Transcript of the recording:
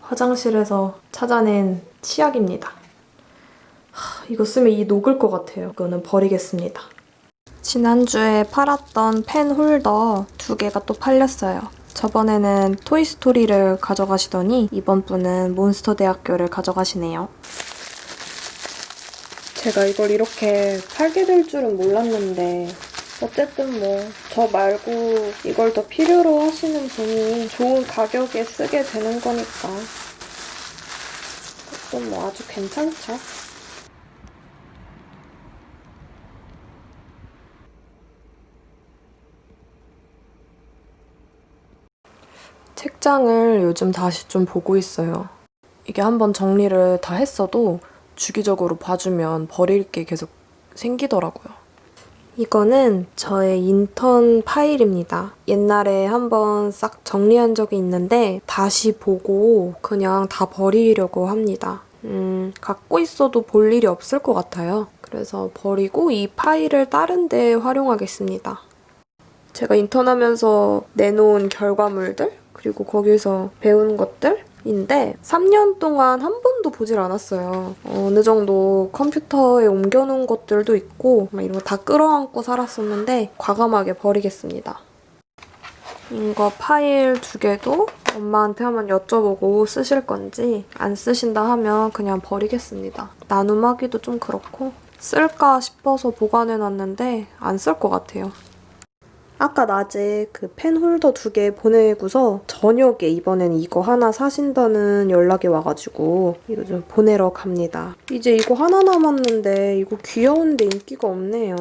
화장실에서 찾아낸 치약입니다. 하, 이거 쓰면 이 녹을 것 같아요. 이거는 버리겠습니다. 지난주에 팔았던 펜 홀더 두 개가 또 팔렸어요. 저번에는 토이스토리를 가져가시더니 이번 분은 몬스터 대학교를 가져가시네요. 제가 이걸 이렇게 팔게 될 줄은 몰랐는데 어쨌든 뭐 저 말고 이걸 더 필요로 하시는 분이 좋은 가격에 쓰게 되는 거니까 그건 뭐 아주 괜찮죠. 책장을 요즘 다시 좀 보고 있어요. 이게 한번 정리를 다 했어도 주기적으로 봐주면 버릴 게 계속 생기더라고요. 이거는 저의 인턴 파일입니다. 옛날에 한번 싹 정리한 적이 있는데 다시 보고 그냥 다 버리려고 합니다. 음, 갖고 있어도 볼 일이 없을 것 같아요. 그래서 버리고 이 파일을 다른 데 활용하겠습니다. 제가 인턴하면서 내놓은 결과물들 그리고 거기서 배운 것들 인데 3년 동안 한 번도 보질 않았어요. 어느 정도 컴퓨터에 옮겨놓은 것들도 있고 막 이런 거 다 끌어안고 살았었는데 과감하게 버리겠습니다. 이거 파일 두 개도 엄마한테 한번 여쭤보고 쓰실 건지 안 쓰신다 하면 그냥 버리겠습니다. 나눔하기도 좀 그렇고 쓸까 싶어서 보관해놨는데 안 쓸 것 같아요. 아까 낮에 그 펜 홀더 두 개 보내고서 저녁에 이번엔 이거 하나 사신다는 연락이 와가지고 이거 좀 보내러 갑니다. 이제 이거 하나 남았는데 이거 귀여운데 인기가 없네요.